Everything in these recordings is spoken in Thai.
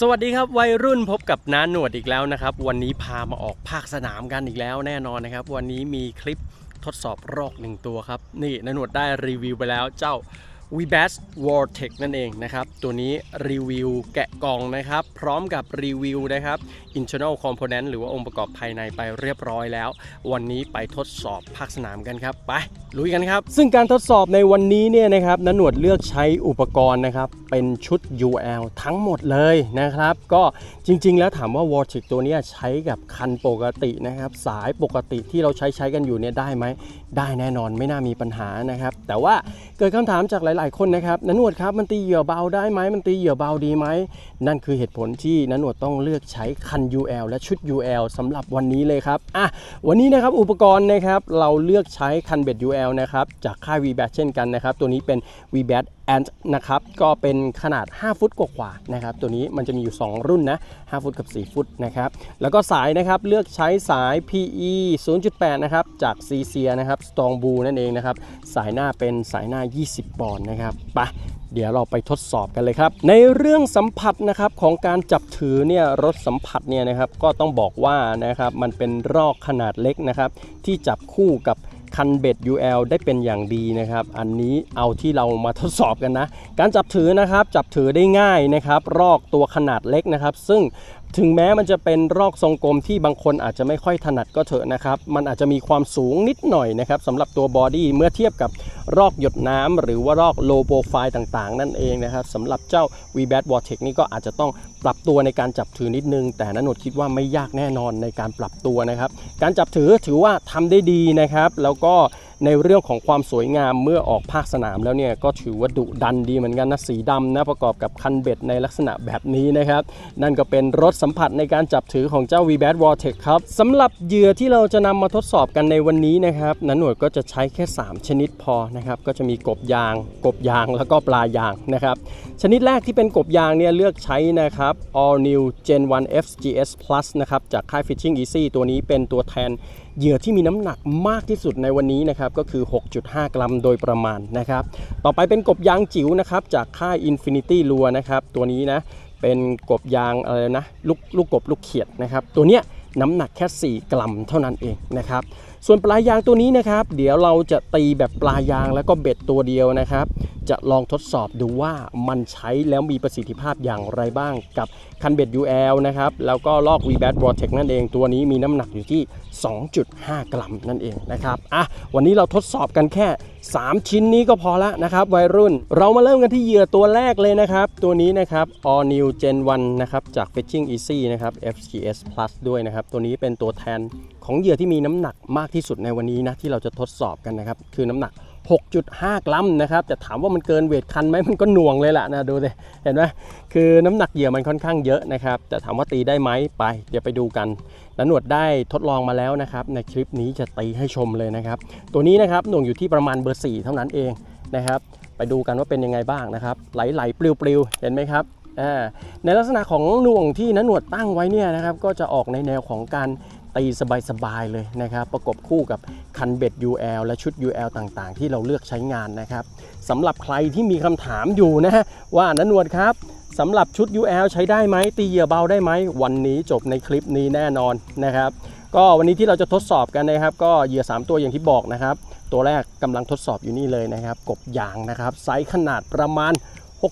สวัสดีครับวัยรุ่นพบกับน้าหนวดอีกแล้วนะครับ วันนี้พามาออกภาคสนามกันอีกแล้วแน่นอนนะครับ วันนี้มีคลิปทดสอบรอกหนึ่งตัวครับ นี่น้าหนวดได้รีวิวไปแล้วเจ้า v b a s Vortex นั่นเองนะครับ ตัวนี้รีวิวแกะกล่องนะครับ พร้อมกับรีวิวนะครับ internal component หรือว่าองค์ประกอบภายในไปเรียบร้อยแล้ว วันนี้ไปทดสอบภาคสนามกันครับ ไปลุยกันครับ ซึ่งการทดสอบในวันนี้เนี่ยนะครับนันหนวดเลือกใช้อุปกรณ์นะครับ เป็นชุด UL ทั้งหมดเลยนะครับ ก็จริง ๆ แล้วถามว่า Vortex ตัวนี้ใช้กับคันปกตินะครับ สายปกติที่เราใช้ใช้กันอยู่เนี่ยได้ไหมได้แน่นอนไม่น่ามีปัญหานะครับ แต่ว่าเกิดคำถามจากหลายๆคนนะครับนันวดครับมันตีเหยื่อเบาได้ไหมมันตีเหยื่อเบาดีไหมนั่นคือเหตุผลที่นันวดต้องเลือกใช้คัน UL และชุด UL สำหรับวันนี้เลยครับอะวันนี้นะครับอุปกรณ์นะครับเราเลือกใช้คันเบ็ด UL นะครับจากค่าย v b a t เช่นกันนะครับตัวนี้เป็น v b a t Ant นะครับก็เป็นขนาด 5 ฟุตกว่าๆนะครับตัวนี้มันจะมีอยู่ 2 รุ่นนะ5ฟุตกับ 4 ฟุตนะครับแล้วก็สายนะครับเลือกใช้สาย PE 0.8 นะครับจาก c c นะครับ Strong Blue นั่นเองนะครับสายหน้าเป็นสายหน้า 20 ปอนด์นะครับไปเดี๋ยวเราไปทดสอบกันเลยครับ ในเรื่องสัมผัสนะครับของการจับถือเนี่ยรถสัมผัสเนี่ยนะครับก็ต้องบอกว่านะครับมันเป็นรอกขนาดเล็กนะครับ ที่จับคู่กับคันเบ็ด UL ได้เป็นอย่างดีนะครับ อันนี้เอาที่เรามาทดสอบกันนะ การจับถือนะครับ จับถือได้ง่ายนะครับ รอกตัวขนาดเล็กนะครับ ซึ่ง ถึงแม้มันจะเป็นรอกทรงกลมที่บางคนอาจจะไม่ค่อยถนัดก็เถอะนะครับ มันอาจจะมีความสูงนิดหน่อยนะครับสำหรับตัวบอดี้เมื่อเทียบกับรอกหยดน้ำหรือว่ารอกโลโปรไฟล์ต่างๆ นั่นเองนะครับสำหรับเจ้า v b a t Vortex นี่ก็อาจจะต้องปรับตัวในการจับถือนิดนึง แต่นันนดคิดว่าไม่ยากแน่นอนในการปรับตัวนะครับ การจับถือถือว่าทำได้ดีนะครับ แล้วก็ ในเรื่องของความสวยงามเมื่อออกภาคสนามแล้วเนี่ยก็ถือว่าดุดันดีเหมือนกันนะสีดำนะประกอบกับคันเบ็ดในลักษณะแบบนี้นะครับนั่นก็เป็นรสสัมผัสในการจับถือของเจ้า v b a t Vortex ครับสำหรับเหยื่อที่เราจะนำมาทดสอบกันในวันนี้นะครับนันหน่วยก็จะใช้แค่ 3 ชนิดพอนะครับก็จะมีกบยาง กบยางแล้วก็ปลายางนะครับชนิดแรกที่เป็นกบยางเนี่ยเลือกใช้นะครับ All New Gen 1 FGS Plus นะครับจากค่าย Fishing Easy ตัวนี้เป็นตัวแทนเหยื่อที่มีน้ำหนักมากที่สุดในวันนี้นะครับก็คือ 6.5 กรัมโดยประมาณนะครับ ต่อไปเป็นกบยางจิ๋วนะครับจากค่าย Infinity ลัวนะครับ ตัวนี้นะเป็นกบยางอะไรนะลูกลูกกบลูกเขียดนะครับ ตัวเนี้ย น้ำหนักแค่ 4 กรัมเท่านั้นเองนะครับส่วนปลายางตัวนี้นะครับ เดี๋ยวเราจะตีแบบปลายางแล้วก็เบ็ดตัวเดียวนะครับ จะลองทดสอบดูว่ามันใช้แล้วมีประสิทธิภาพอย่างไรบ้างกับคันเบ็ด UL นะครับแล้วก็ลอก v b a t Vortex นั่นเองตัวนี้มีน้ำหนักอยู่ที่ 2.5 กรัมนั่นเองนะครับอะวันนี้เราทดสอบกันแค่ 3 ชิ้นนี้ก็พอละนะครับวัยรุ่น เรามาเริ่มกันที่เหยื่อตัวแรกเลยนะครับ ตัวนี้นะครับ All New Gen 1 นะครับจาก Fishing Easy นะครับ FGS Plus ด้วยนะครับ ตัวนี้เป็นตัวแทนของเหยื่อที่มีน้ำหนักมากที่สุดในวันนี้นะที่เราจะทดสอบกันนะครับ คือน้ำหนัก 6.5 กรัมนะครับจะถามว่ามันเกินเวทคันไหมมันก็หน่วงเลยล่ะนะดูสิเห็นไหมคือน้ำหนักเหยื่อมันค่อนข้างเยอะนะครับแต่ถามว่าตีได้ไหมไป เดี๋ยวไปดูกันแล้วหนวดได้ทดลองมาแล้วนะครับในคลิปนี้จะตีให้ชมเลยนะครับตัวนี้นะครับหน่วงอยู่ที่ประมาณเบอร์ 4 เท่านั้นเองนะครับไปดูกันว่าเป็นยังไงบ้างนะครับไหลๆปลิวๆเห็นไหมครับอ่าในลักษณะของหน่วงที่นันหนวดตั้งไว้เนี่ยนะครับก็จะออกในแนวของการ ตีสบายๆเลยนะครับ ประกบคู่กับคันเบ็ด UL และชุด UL ต่างๆ ที่เราเลือกใช้งานนะครับสำหรับใครที่มีคำถามอยู่นะฮะว่านันนวดครับสำหรับชุด UL ใช้ได้ไหมตีเหยื่อเบาได้ไหม วันนี้จบในคลิปนี้แน่นอนนะครับ ก็วันนี้ที่เราจะทดสอบกันนะครับ ก็เหยื่อ 3 ตัวอย่างที่บอกนะครับ ตัวแรกกำลังทดสอบอยู่นี่เลยนะครับ กบยางนะครับ ไซส์ขนาดประมาณ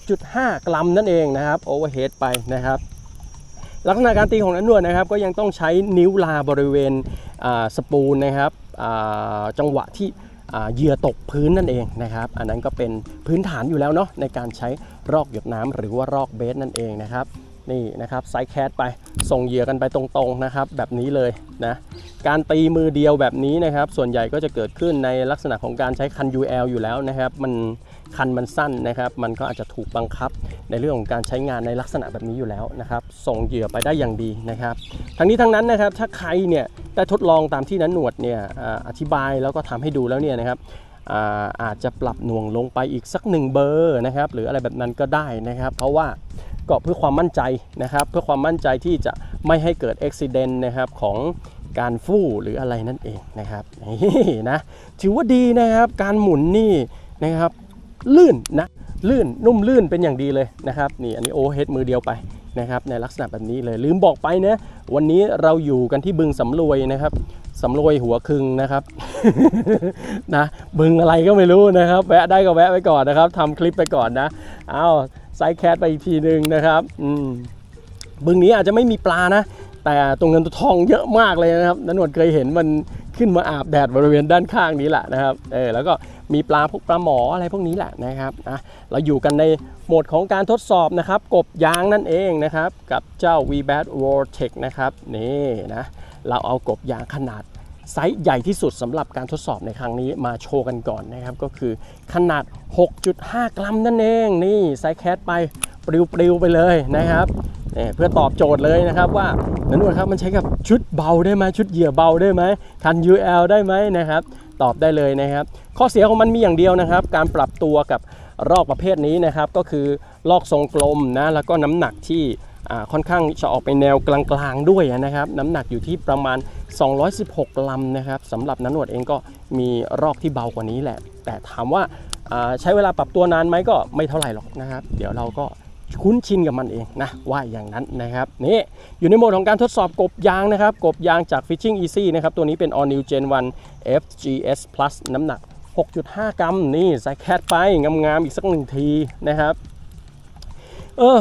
6.5 กรัมนั่นเองนะครับโอเวอร์เฮดไปนะครับ ลักษณะการตีของนันนวดนะครับ ก็ยังต้องใช้นิ้วลาบริเวณสปูลนะครับจังหวะที่เหยื่อตกพื้นนั่นเองนะครับ อันนั้นก็เป็นพื้นฐานอยู่แล้วเนาะในการใช้รอกหยดน้ำหรือว่ารอกเบสนั่นเองนะครับนี่นะครับไซแคสไปส่งเหยื่อกันไปตรงๆนะครับ แบบนี้เลยนะการตีมือเดียวแบบนี้นะครับ ส่วนใหญ่ก็จะเกิดขึ้นในลักษณะของการใช้คัน UL อยู่แล้วนะครับ มัน คันมันสั้นนะครับ มันก็อาจจะถูกบังคับ ในเรื่องของการใช้งานในลักษณะแบบนี้อยู่แล้วนะครับ ส่งเหยื่อไปได้อย่างดีนะครับ ทั้งนี้ทั้งนั้นนะครับถ้าใครเนี่ยได้ทดลองตามที่นั้นหนวดเนี่ยอธิบายแล้วก็ทำให้ดูแล้วเนี่ยนะครับอาอาจจะปรับหน่วงลงไปอีกสักหนึ่งเบอร์นะครับ หรืออะไรแบบนั้นก็ได้นะครับ เพราะว่าก็เพื่อความมั่นใจนะครับ เพื่อความมั่นใจที่จะไม่ให้เกิดอุบิเหตุนะครับของการฟู่หรืออะไรนั่นเองนะครับนี่นะถือว่าดีนะครับ การหมุนนี่นะครับ ลื่นนะลื่นนุ่มลื่นเป็นอย่างดีเลยนะครับนี่อันนี้โอเฮดมือเดียวไปนะครับในลักษณะแบบนี้เลยลืมบอกไปนะวันนี้เราอยู่กันที่บึงสำรวยนะครับสำรวยหัวคึงนะครับนะบึงอะไรก็ไม่รู้นะครับแวะได้ก็แวะไปก่อนนะครับทำคลิปไปก่อนนะเอาไซแคทไปอีกทีหนึ่งนะครับอืมบึงนี้อาจจะไม่มีปลานะแต่ตรงเงินตัวทองเยอะมากเลยนะครับนนวดเคยเห็นมันขึ้นมาอาบแดดบริเวณด้านข้างนี้แหละนะครับเออแล้วก็ มีปลาพวกปลาหมออะไรพวกนี้แหละนะครับอะเราอยู่กันในโหมดของการทดสอบนะครับ กบยางนั่นเองนะครับ กับเจ้า v b a t Vortex นะครับนี่นะเราเอากบยางขนาดไซส์ใหญ่ที่สุดสำหรับการทดสอบในครั้งนี้มาโชว์กันก่อนนะครับ ก็คือขนาด 6.5 กรัมนั่นเองนี่ไซส์แคทไปปลิวๆไปเลยนะครับเพื่อตอบโจทย์เลยนะครับว่านันวดครับมันใช้กับชุดเบาได้ไหมชุดเหยื่อเบาได้ไหมคัน UL ได้ไหมนะครับ ตอบได้เลยนะครับ ข้อเสียของมันมีอย่างเดียวนะครับ การปรับตัวกับรอกประเภทนี้นะครับ ก็คือลอกทรงกลมนะแล้วก็น้ำหนักที่ค่อนข้างจะออกไปแนวกลางๆด้วยนะครับ น้ำหนักอยู่ที่ประมาณ 216 ลำนะครับสำหรับนันวดเองก็มีรอกที่เบากว่านี้แหละ แต่ถามว่าใช้เวลาปรับตัวนานไหมก็ไม่เท่าไหร่หรอกนะครับ เดี๋ยวเราก็ คุ้นชินกับมันเองนะว่าอย่างนั้นนะครับนี่อยู่ในโหมดของการทดสอบกบยางนะครับ กบยางจาก Fishing Easy นะครับ ตัวนี้เป็น All New Gen 1 FGS Plus น้ำหนัก 6.5 กรัมนี่ใส่แคทไปงามๆอีกสักหนึ่งทีนะครับ เออ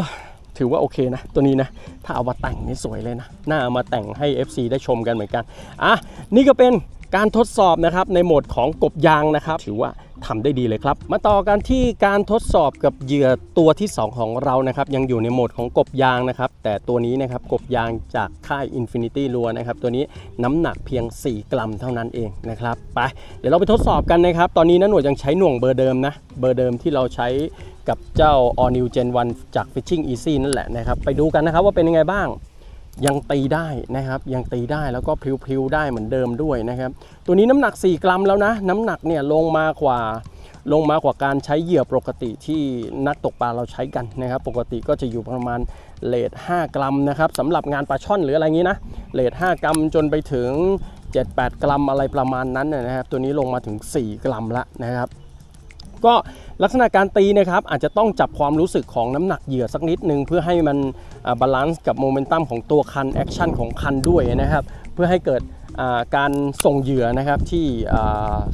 ถือว่าโอเคนะ ตัวนี้นะ ถ้าเอามาแต่งนี่สวยเลยนะ น่าเอามาแต่งให้ FC ได้ชมกันเหมือนกัน อะ นี่ก็เป็นการทดสอบนะครับในโหมดของกบยางนะครับ ถือว่า ทำได้ดีเลยครับ มาต่อกันที่การทดสอบกับเหยื่อตัวที่ 2 ของเรานะครับ ยังอยู่ในโหมดของกบยางนะครับ แต่ตัวนี้นะครับกบยางจากค่าย Infinity ลัวนะครับ ตัวนี้น้ำหนักเพียง 4 กรัมเท่านั้นเองนะครับ ไปเดี๋ยวเราไปทดสอบกันนะครับ ตอนนี้นะหน่วยยังใช้หน่วงเบอร์เดิมนะ เบอร์เดิมที่เราใช้กับเจ้า All New Gen 1 จาก Fishing Easy นั่นแหละนะครับ ไปดูกันนะครับว่าเป็นยังไงบ้าง ยังตีได้นะครับยังตีได้แล้วก็พริ้วๆได้เหมือนเดิมด้วยนะครับ ตัวนี้น้ำหนัก 4 กรัมแล้วนะ น้ำหนักเนี่ยลงมากว่าลงมากว่าการใช้เหยื่อปกติที่นักตกปลาเราใช้กันนะครับ ปกติก็จะอยู่ประมาณเลท5 กรัมนะครับสำหรับงานปลาช่อนหรืออะไรงี้นะเลท5 กรัมจนไปถึง 7-8 กรัมอะไรประมาณนั้นนะนะครับ ตัวนี้ลงมาถึง 4 กรัมละนะครับ ก็ลักษณะการตีนะครับอาจจะต้องจับความรู้สึกของน้ำหนักเหยื่อสักนิดนึง เพื่อให้มันบาลานซ์กับโมเมนตัมของตัวคันแอคชั่นของคันด้วยนะครับ เพื่อให้เกิดการส่งเหยื่อนะครับที่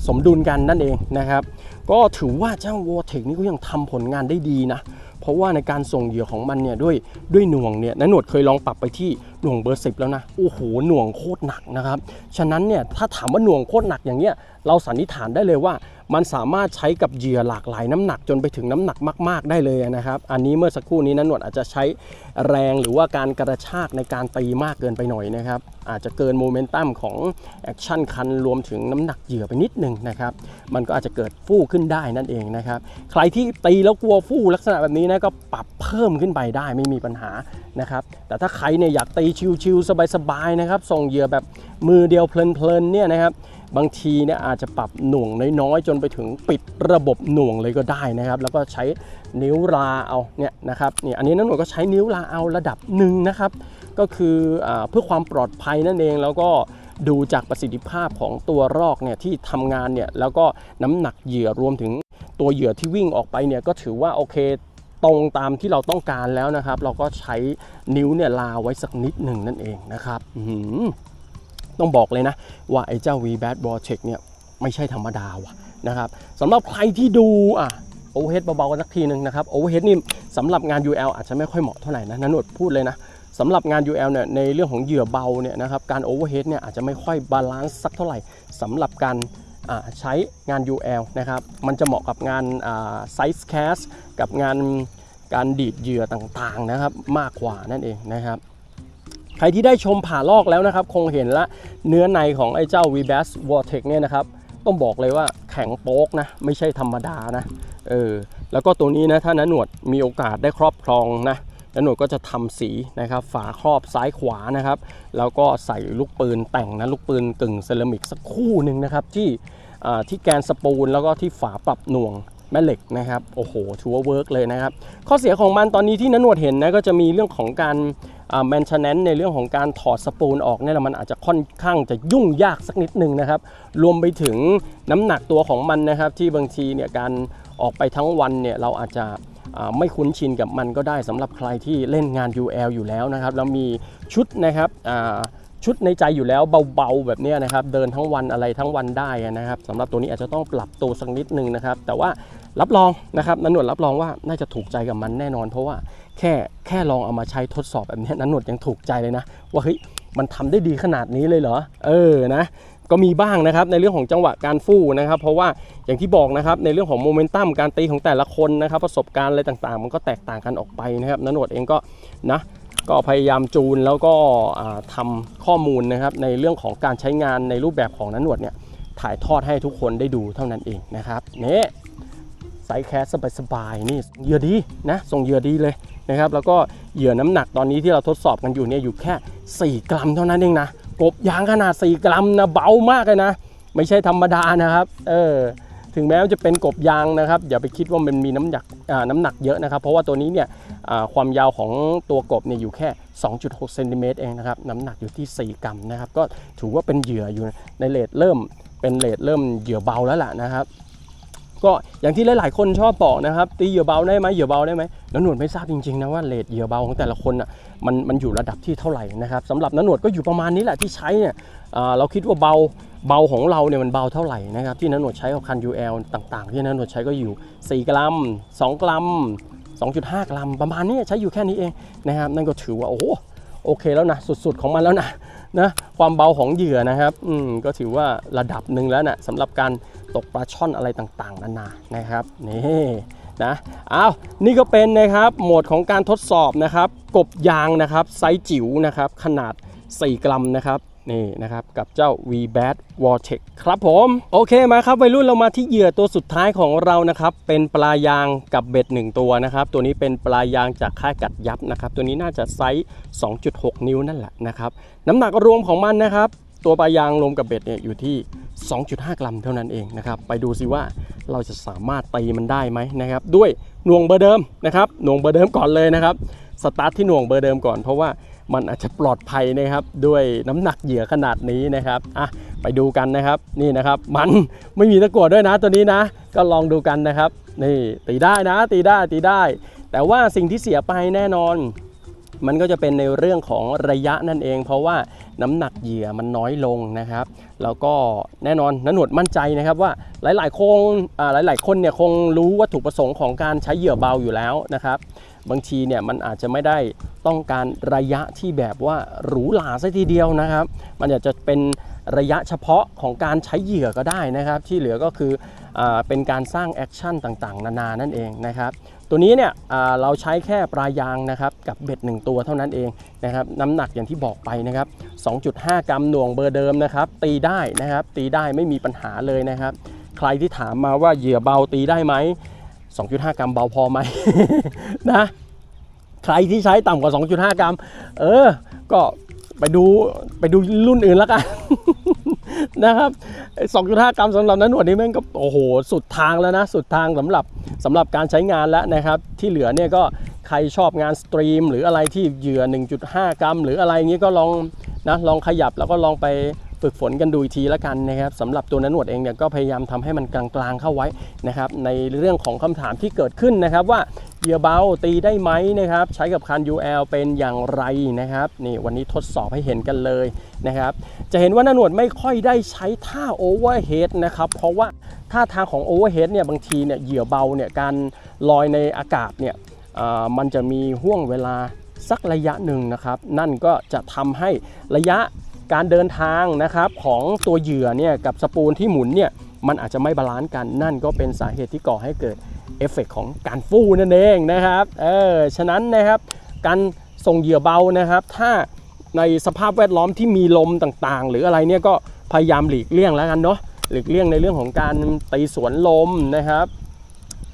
สมดุลกันนั่นเองนะครับ ก็ถือว่าเจ้าวอเทคนี่ก็ยังทำผลงานได้ดีนะ เพราะว่าในการส่งเหยื่อของมันเนี่ยด้วยด้วยหน่วงเนี่ยนันหนวดเคยลองปรับไปที่หน่วงเบอร์สิบแล้วนะโอ้โหหน่วงโคตรหนักนะครับ ฉะนั้นเนี่ยถ้าถามว่าหน่วงโคตรหนักอย่างเงี้ยเราสันนิษฐานได้เลยว่า มันสามารถใช้กับเหยื่อหลากหลายน้ำหนักจนไปถึงน้ำหนักมาก ๆ ได้เลยนะครับ อันนี้เมื่อสักครู่นี้นันหนวดอาจจะใช้แรงหรือว่าการกระชากในการตีมากเกินไปหน่อยนะครับ อาจจะเกินโมเมนตัมของแอคชั่นคันรวมถึงน้ำหนักเหยื่อไปนิดนึงนะครับ มันก็อาจจะเกิดฟู่ขึ้นได้นั่นเองนะครับ ใครที่ตีแล้วกลัวฟู่ลักษณะแบบนี้นะก็ปรับเพิ่มขึ้นไปได้ไม่มีปัญหานะครับ แต่ถ้าใครเนี่ยอยากตีชิวๆสบายๆนะครับ ส่งเหยื่อแบบมือเดียวเพลินๆเนี่ยนะครับบางทีเนี่ยอาจจะปรับหน่วงน้อยๆ จนไปถึงปิดระบบหน่วงเลยก็ได้นะครับ แล้วก็ใช้นิ้วราเอาเนี่ยนะครับเนี่ยอันนี้นักหน่วยก็ใช้นิ้วราเอาระดับหนึ่งนะครับ ก็คืออเพื่อความปลอดภัยนั่นเองแล้วก็ดูจากประสิทธิภาพของตัวรอกเนี่ยที่ทำงานเนี่ยแล้วก็น้ำหนักเหยื่อรวมถึงตัวเหยื่อที่วิ่งออกไปเนี่ยก็ถือว่าโอเคตรงตามที่เราต้องการแล้วนะครับ เราก็ใช้นิ้วเนี่ยลาไว้สักนิดหนึ่งนั่นเองนะครับอื ต้องบอกเลยนะ ว่าไอ้เจ้า v b a t b o r t e c เนี่ยไม่ใช่ธรรมดาว่ะนะครับสำหรับใครที่ดูอะโอเวอร์เฮดเบาๆกันสักทีหนึ่งนะครับโอเวอร์เฮดนี่สำหรับงาน UL อาจจะไม่ค่อยเหมาะเท่าไหร่นะนันนวดพูดเลยนะสำหรับงาน UL เนี่ยในเรื่องของเหยื่อเบาเนี่ยนะครับการโอเวอร์เฮดเนี่ยอาจจะไม่ค่อยบาลานซ์สักเท่าไหร่สำหรับการใช้งาน UL นะครับมันจะเหมาะกับงานไซส์แคสกับงานการดีดเหยื่อต่างๆนะครับมากกว่านั่นเองนะครับ ใครที่ได้ชมผ่าลอกแล้วนะครับ คงเห็นละเนื้อในของไอ้เจ้า v b a s Vortex เนี่ยนะครับ ต้องบอกเลยว่าแข็งโป๊กนะ ไม่ใช่ธรรมดานะเออแล้วก็ตัวนี้นะถ้านนหนวดมีโอกาสได้ครอบครองนะนนหนวดก็จะทำสีนะครับ ฝาครอบซ้ายขวานะครับ แล้วก็ใส่ลูกปืนแต่งนะลูกปืนกึ่งเซรามิกสักคู่หนึ่งนะครับ ที่ที่แกนสปูลแล้วก็ที่ฝาปรับหน่วงแม่เหล็กนะครับ โอ้โหถือว่าเวิร์กเลยนะครับ ข้อเสียของมันตอนนี้ที่นันหนวดเห็นนะก็จะมีเรื่องของการ แมนเทนแนนในเรื่องของการถอดสปูลออกเนี่ยมันอาจจะค่อนข้างจะยุ่งยากสักนิดหนึ่งนะครับ รวมไปถึงน้ำหนักตัวของมันนะครับ ที่บางทีเนี่ยการออกไปทั้งวันเนี่ยเราอาจจะไม่คุ้นชินกับมันก็ได้สำหรับใครที่เล่นงาน UL อยู่แล้วนะครับ แล้วมีชุดนะครับชุดในใจอยู่แล้วเบาๆแบบนี้นะครับ เดินทั้งวันอะไรทั้งวันได้นะครับสำหรับตัวนี้อาจจะต้องปรับตัวสักนิดนึงนะครับ แต่ว่ารับรองนะครับนันหนวดรับรองว่าน่าจะถูกใจกับมันแน่นอน เพราะว่า แค่แค่ลองเอามาใช้ทดสอบแบบนี้นันหนวดยังถูกใจเลยนะ ว่าเฮ้ยมันทำได้ดีขนาดนี้เลยเหรอ เออนะก็มีบ้างนะครับในเรื่องของจังหวะการฟู่นะครับ เพราะว่าอย่างที่บอกนะครับในเรื่องของโมเมนตัมการตีของแต่ละคนนะครับ ประสบการณ์อะไรต่างๆ มันก็แตกต่างกันออกไปนะครับนันวดเองก็นะก็พยายามจูนแล้วก็ทำาข้อมูลนะครับในเรื่องของการใช้งานในรูปแบบของนันวดเนี่ยถ่ายทอดให้ทุกคนได้ดูเท่านั้นเองนะครับเนี่ไซส์แคสสบายๆนี่เหยื่อดีนะส่งเหยื่อดีเลย นะครับแล้วก็เหยื่อน้ำหนักตอนนี้ที่เราทดสอบกันอยู่เนี่ยอยู่แค่ 4 กรัมเท่านั้นเองนะกบยางขนาด 4 กรัมนะเบามากเลยนะ ไม่ใช่ธรรมดานะครับเออถึงแม้ว่าจะเป็นกบยางนะครับอย่าไปคิดว่ามันมีน้ำหนักน้ำหนักเยอะนะครับ เพราะว่าตัวนี้เนี่ยความยาวของตัวกบเนี่ยอยู่แค่ 2.6เซนติเมตรเองนะครับน้ำหนักอยู่ที่ 4 กรัมนะครับ ก็ถือว่าเป็นเหยื่ออยู่ในเลทเริ่มเป็นเลทเริ่มเหยื่อเบาแล้วล่ะนะครับ ก็อย่างที่หลายๆคนชอบบอกนะครับตีเหยื่อเบาได้ไหมเหยื่อเบาได้ไหมน้าหนวดไม่ทราบจริงๆนะว่าเลทเหยื่อเบาของแต่ละคนอะมันมันอยู่ระดับที่เท่าไหร่นะครับสำหรับน้าหนวดก็อยู่ประมาณนี้แหละที่ใช้เนี่ยเราคิดว่าเบาเบาของเราเนี่ยมันเบาเท่าไหร่นะครับที่น้าหนวดใช้กับคัน UL ต่างๆ ที่น้าหนวดใช้ก็อยู่ 4 กรัม 2 กรัม 2.5 กรัม ประมาณนี้ใช้อยู่แค่นี้เองนะครับนั่นก็ถือว่าโอ้โหโอเคแล้วนะสุดๆของมันแล้วนะ นะความเบาของเหยื่อนะครับอืมก็ถือว่าระดับหนึ่งแล้วนะสำหรับการตกปลาช่อนอะไรต่างๆนานานะครับนี่นะเอานี่ก็เป็นนะครับโหมดของการทดสอบนะครับ กบยางนะครับไซส์จิ๋วนะครับ ขนาด 4 กรัมนะครับ นี่นะครับกับเจ้า v b a t w a r t e c ครับผม โอเคมาครับวัยรุ่นเรามาที่เหยื่อตัวสุดท้ายของเรานะครับ เป็นปลายางกับเบ็ด 1 ตัวนะครับ ตัวนี้เป็นปลายางจากค่ายกัดยับนะครับ ตัวนี้น่าจะไซส์ 2.6 นิ้วนั่นแหละนะครับ น้ำหนักรวมของมันนะครับ ตัวปลายางรวมกับเบ็ดเนี่ยอยู่ที่ 2.5 กรัมเท่านั้นเองนะครับ ไปดูสิว่าเราจะสามารถตีมันได้ไหมนะครับ ด้วยหน่วงเบอร์เดิมนะครับหน่วงเบอร์เดิมก่อนเลยนะครับสตาร์ทที่หน่วงเบอร์เดิมก่อนเพราะว่า มันอาจจะปลอดภัยนะครับ ด้วยน้ำหนักเหยื่อขนาดนี้นะครับอะไปดูกันนะครับนี่นะครับ มันไม่มีตะกั่วด้วยนะตัวนี้นะ ก็ลองดูกันนะครับ นี่ตีได้นะ ตีได้ตีได้ แต่ว่าสิ่งที่เสียไปแน่นอน มันก็จะเป็นในเรื่องของระยะนั่นเอง เพราะว่าน้ำหนักเหยื่อมันน้อยลงนะครับ แล้วก็แน่นอนนหนวดมั่นใจนะครับว่าหลายๆคงอ่าหลาย ๆ คนเนี่ยคงรู้วัตถุประสงค์ของการใช้เหยื่อเบาอยู่แล้วนะครับ บางทีเนี่ยมันอาจจะไม่ได้ต้องการระยะที่แบบว่าหรูหราซะทีเดียวนะครับ มันอาจจะเป็นระยะเฉพาะของการใช้เหยื่อก็ได้นะครับ ที่เหลือก็คืออเป็นการสร้างแอคชั่นต่างๆ นานานั่นเองนะครับ ตัวนี้เนี่ยเราใช้แค่ปลายางนะครับกับเบ็ดหนึ่งตัวเท่านั้นเองนะครับน้ำหนักอย่างที่บอกไปนะครับ 2.5 กรัมหน่วงเบอร์เดิมนะครับ ตีได้นะครับ ตีได้ไม่มีปัญหาเลยนะครับ ใครที่ถามมาว่าเหยื่อเบาตีได้ไหม 2.5 กรัมเบาพอไหม นะ ใครที่ใช้ต่ำกว่า 2.5 กรัม เออ ก็ไปดูไปดูรุ่นอื่นแล้วกัน นะครับไอ้2.5 กรัมสำหรับนั้นหนวดนี้แม่งก็โอ้โหสุดทางแล้วนะ สุดทางสำหรับสำหรับการใช้งานแล้วนะครับ ที่เหลือเนี่ยก็ใครชอบงานสตรีม หรืออะไรที่เหยื่อ 1.5 กรัม หรืออะไรอย่างนี้ก็ลองนะลองขยับแล้วก็ลองไป ฝึกฝนกันดูอีกทีล้วกันนะครับสำหรับตัวนันหนวดเองเนี่ยก็พยายามทำให้มันกลางๆเข้าไว้นะครับในเรื่องของคำถามที่เกิดขึ้นนะครับว่าเหยื่อเบาตีได้ไหมนะครับใช้กับคัน UL เป็นอย่างไรนะครับนี่วันนี้ทดสอบให้เห็นกันเลยนะครับจะเห็นว่าน้าหนวดไม่ค่อยได้ใช้ท่าโอเวอร์เฮดนะครับเพราะว่าท่าทางของโอเวอร์เฮดเนี่ยบางทีเนี่ยเหยื่อเบาเนี่ยการลอยในอากาศเนี่ยมันจะมีห่วงเวลาสักระยะหนึ่งนะครับ นั่นก็จะทำให้ระยะ การเดินทางนะครับของตัวเหยื่อเนี่ยกับสปูลที่หมุนเนี่ยมันอาจจะไม่บาลานซ์กันนั่นก็เป็นสาเหตุที่ก่อให้เกิดเอฟเฟกต์ของการฟูนั่นเองนะครับเออฉะนั้นนะครับการส่งเหยื่อเบานะครับ ถ้าในสภาพแวดล้อมที่มีลมต่างๆ หรืออะไรเนี่ยก็พยายามหลีกเลี่ยงแล้วกันเนาะหลีกเลี่ยงในเรื่องของการตีสวนลมนะครับ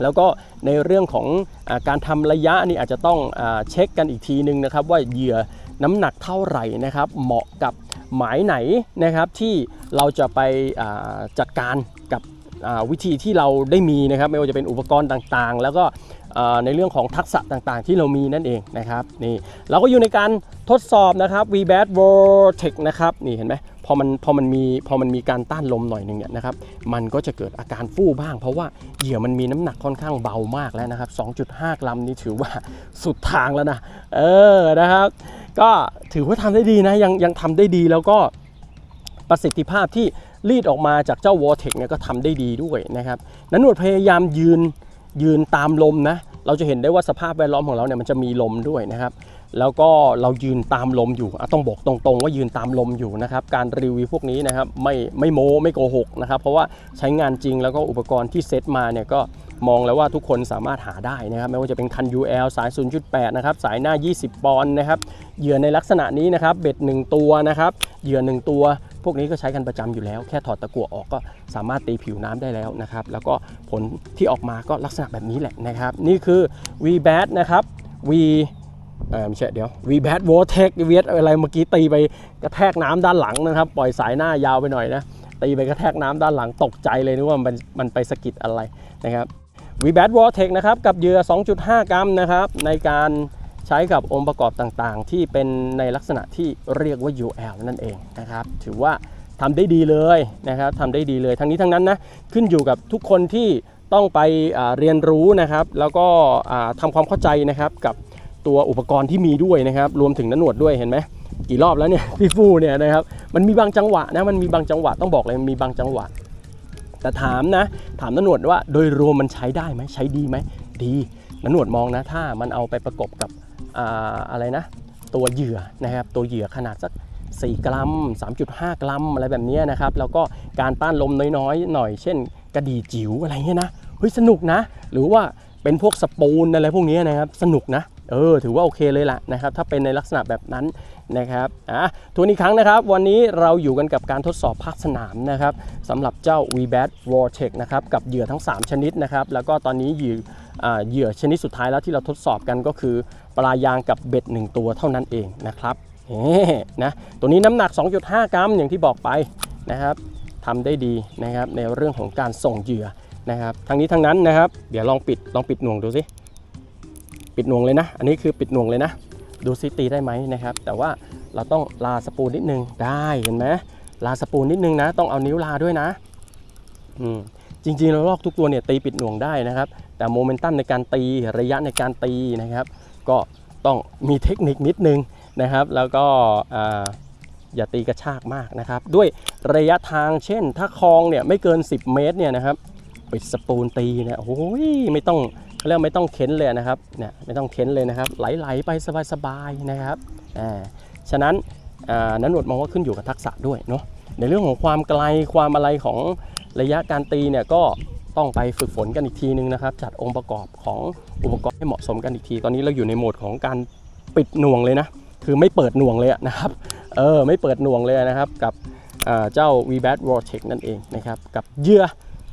แล้วก็ในเรื่องของอการทำระยะนี่อาจจะต้องอเช็คกันอีกทีนึงนะครับ ว่าเหยื่อ น้ำหนักเท่าไหร่นะครับ เหมาะกับหมายไหนนะครับที่เราจะไปจัดการกับวิธีที่เราได้มีนะครับ ไม่ว่าจะเป็นอุปกรณ์ต่างๆ แล้วก็ ในเรื่องของทักษะต่างๆ ที่เรามีนั่นเองนะครับนี่เราก็อยู่ในการทดสอบนะครับ VBAT Vortex นะครับนี่เห็นไหมพอมันพอมันมีพอมันมีการต้านลมหน่อยหนึ่งเนี่ยนะครับมันก็จะเกิดอาการฟู่บ้าง เพราะว่าเหยื่อมันมีน้ำหนักค่อนข้างเบามากแล้วนะครับ 2.5 กรัมนี่ถือว่าสุดทางแล้วนะเออนะครับ ก็ถือว่าทำได้ดีนะยังยังทำได้ดีแล้วก็ประสิทธิภาพที่รีดออกมาจากเจ้า Vortex เนี่ยก็ทำได้ดีด้วยนะครับนันนวดพยายามยืน ยืนตามลมนะ เราจะเห็นได้ว่าสภาพแวดล้อมของเราเนี่ยมันจะมีลมด้วยนะครับ แล้วก็เรายืนตามลมอยู่ต้องบอกตรงๆ ว่ายืนตามลมอยู่นะครับ การรีวิวพวกนี้นะครับไม่ไม่โม้ไม่โกหกนะครับ เพราะว่าใช้งานจริงแล้วก็อุปกรณ์ที่เซตมาเนี่ยก็มองแล้วว่าทุกคนสามารถหาได้นะครับ ไม่ว่าจะเป็นคัน UL สาย 0.8 นะครับ สายหน้า 20 ปอนด์นะครับ เหยื่อในลักษณะนี้นะครับ เบ็ด 1 ตัวนะครับ เหยื่อ 1 ตัว พวกนี้ก็ใช้กันประจำอยู่แล้ว แค่ถอดตะกั่วออกก็สามารถตีผิวน้ำได้แล้วนะครับ แล้วก็ผลที่ออกมาก็ลักษณะแบบนี้แหละนะครับ นี่คือ v b a t นะครับ V เออไม่ใช่เดี๋ยว v b a t v o t e x v อะไรเมื่อกี้ตีไปกระแทกน้ำด้านหลังนะครับ ปล่อยสายหน้ายาวไปหน่อยนะตีไปกระแทกน้ำด้านหลังตกใจเลยนึกว่ามันมันไปสะกิดอะไรนะครับ v b a t v o r t e x นะครับกับเหยื่อ 2.5 กรัมนะครับในการ ช้กับองค์ประกอบต่างๆ ที่เป็นในลักษณะที่เรียกว่า UL นั่นเองนะครับ ถือว่าทำได้ดีเลยนะครับทำได้ดีเลยทั้งนี้ทั้งนั้นนะขึ้นอยู่กับทุกคนที่ต้องไปเรียนรู้นะครับ แล้วก็ทำความเข้าใจนะครับกับตัวอุปกรณ์ที่มีด้วยนะครับ รวมถึงนหนวดด้วยเห็นไหมกี่รอบแล้วเนี่ยพี่ฟูเนี่ยนะครับมันมีบางจังหวะนะมันมีบางจังหวะต้องบอกเลยมีบางจังหวะ แต่ถามนะถามนหนวดว่าโดยรวมมันใช้ได้ไหมใช้ดีไหมดีนหนวดมองนะถ้ามันเอาไปประกบกับ อะไรนะตัวเหยื่อนะครับตัวเหยื่อขนาดสัก 4 กรัม 3.5 กรัมอะไรแบบนี้นะครับแล้วก็การต้านลมน้อยๆ หน่อย เช่น กระดีจิ๋วอะไรเงี้ยนะเฮ้ยสนุกนะ หรือว่าเป็นพวกสปูนอะไรพวกนี้นะครับสนุกนะ เออถือว่าโอเคเลยล่ะนะครับถ้าเป็นในลักษณะแบบนั้นนะครับอะทวนอีกครั้งนะครับ วันนี้เราอยู่กันกับการทดสอบภาคสนามนะครับสำหรับเจ้า v b a t Vortex นะครับกับเหยื่อทั้ง 3 ชนิดนะครับแล้วก็ตอนนี้เหยื่อเหยื่อชนิดสุดท้ายแล้วที่เราทดสอบกันก็คือปลายางกับเบ็ด 1 ตัวเท่านั้นเองนะครับเฮ้นะตัวนี้น้ำหนัก 2.5 กรัมอย่างที่บอกไปนะครับทำได้ดีนะครับในเรื่องของการส่งเหยื่อนะครับทั้งนี้ทั้งนั้นนะครับ เดี๋ยวลองปิดลองปิดหน่วงดูสิ ปิดหน่วงเลยนะ อันนี้คือปิดหน่วงเลยนะ ดูซิตีได้ไหมนะครับ แต่ว่าเราต้องลาสปูนนิดนึงได้เห็นไหมลาสปูนนิดนึงนะ ต้องเอานิ้วลาด้วยนะอืมจริงๆเราลอกทุกตัวเนี่ยตีปิดหน่วงได้นะครับ แต่โมเมนตัมในการตีระยะในการตีนะครับ ก็ต้องมีเทคนิคนิดนึงนะครับ แล้วก็อ่าอย่าตีกระชากมากนะครับ ด้วยระยะทางเช่น ถ้าคลองเนี่ยไม่เกิน 10 เมตรเนี่ยนะครับปิดสปูนตีเนี่ยโอ้ยไม่ต้อง เขาเรียกว่าไม่ต้องเค้นเลยนะครับเนี่ยไม่ต้องเค้นเลยนะครับ ไหลๆไปสบายๆนะครับอ่าฉะนั้นอ่านั้นหนวดมองว่าขึ้นอยู่กับทักษะด้วยเนาะในเรื่องของความไกลความอะไรของระยะการตีเนี่ยก็ต้องไปฝึกฝนกันอีกทีนึงนะครับจัดองค์ประกอบของอุปกรณ์ให้เหมาะสมกันอีกที ตอนนี้เราอยู่ในโหมดของการปิดหน่วงเลยนะคือไม่เปิดหน่วงเลยนะครับเออไม่เปิดหน่วงเลยนะครับกับเจ้า v b a t Vortex นั่นเองนะครับกับเยื่อ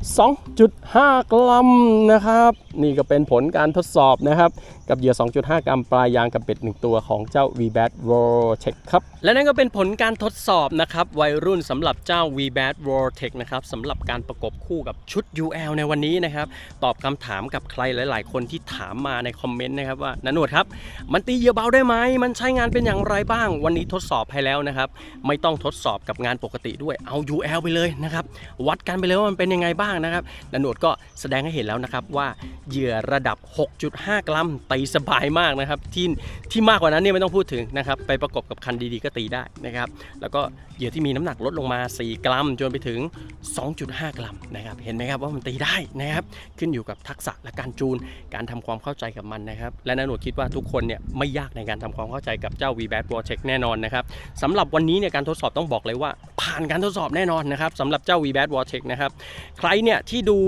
2.5 กรัมนะครับ นี่ก็เป็นผลการทดสอบนะครับ กับเหยื่อ 2.5 กรัมปลายยางกับเป็ด 1 ตัวของเจ้า v b a t Vortex ครับ และนั่นก็เป็นผลการทดสอบนะครับ วัยรุ่นสำหรับเจ้า v b a t Vortex นะครับสำหรับการประกบคู่กับชุด UL ในวันนี้นะครับ ตอบคำถามกับใครหลาย ๆ คนที่ถามมาในคอมเมนต์นะครับว่านันหนวดครับ มันตีเหยื่อเบาได้ไหม มันใช้งานเป็นอย่างไรบ้าง วันนี้ทดสอบให้แล้วนะครับ ไม่ต้องทดสอบกับงานปกติด้วย เอา UL ไปเลยนะครับ วัดกันไปเลยว่ามันเป็นยังไงบ้างนะครับนันหนวดก็แสดงให้เห็นแล้วนะครับว่าเหยื่อระดับ 6.5 กรัมตีสบายมากนะครับที่ที่มากกว่านั้นเนี่ยไม่ต้องพูดถึงนะครับไปประกบกับคันดีๆก็ตีได้นะครับแล้วก็เหยื่อที่มีน้ำหนักลดลงมา 4 กรัม จนไปถึง 2.5 กรัมนะครับเห็นไหมครับว่ามันตีได้นะครับขึ้นอยู่กับทักษะและการจูนการทำความเข้าใจกับมันนะครับและนันหนวดคิดว่าทุกคนเนี่ยไม่ยากในการทำความเข้าใจกับเจ้า v b a t Vortex แน่นอนนะครับสำหรับวันนี้เนี่ยการทดสอบต้องบอกเลยว่า ผ่านการทดสอบแน่นอนนะครับสำหรับเจ้า v b a t Vortex นะครับใครเนี่ยที่ดู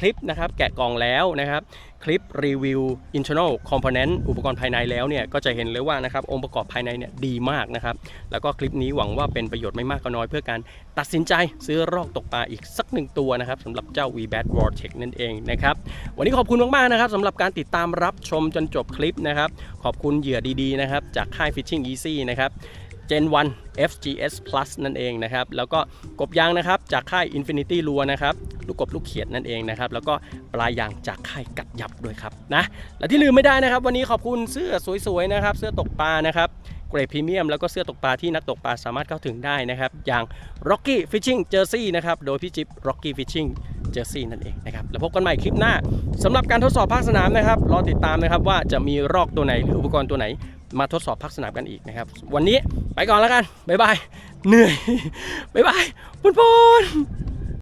คลิปนะครับแกะกล่องแล้วนะครับ คลิปรีวิว internal component อุปกรณ์ภายในแล้วเนี่ยก็จะเห็นเลยว่านะครับองค์ประกอบภายในเนี่ยดีมากนะครับ แล้วก็คลิปนี้หวังว่าเป็นประโยชน์ไม่มากก็น้อยเพื่อการตัดสินใจซื้อรอกตกปลาอีกสักหนึ่งตัวนะครับสำหรับเจ้า v b a t Vortex นั่นเองนะครับ วันนี้ขอบคุณมาก ๆ นะครับสำหรับการติดตามรับชมจนจบคลิปนะครับ ขอบคุณเหยื่อดี ๆ นะครับ จากค่าย Fishing Easy นะครับ Gen 1 FGS Plus นั่นเองนะครับ แล้วก็กบยางนะครับจากค่าย Infinity l u r นะครับลูกกบลูกเขียดนั่นเองนะครับ แล้วก็ปลายยางจากค่ายกัดยับด้วยครับนะและที่ลืมไม่ได้นะครับ วันนี้ขอบคุณเสื้อสวยๆนะครับ เสื้อตกปลานะครับเกรดพรีเมียมแล้วก็เสื้อตกปลาที่นักตกปลาสามารถเข้าถึงได้นะครับ อย่าง Rocky Fishing Jersey นะครับ โดยพี่จิ๊บ Rocky Fishing Jersey นั่นเองนะครับ แล้วพบกันใหม่คลิปหน้าสำหรับการทดสอบภาคสนามนะครับ รอติดตามนะครับว่าจะมีรอกตัวไหนหรืออุปกรณ์ตัวไหน มาทดสอบพักสนามกันอีกนะครับ วันนี้ไปก่อนแล้วกัน บ๊ายบาย เหนื่อย บ๊ายบายปุนปุน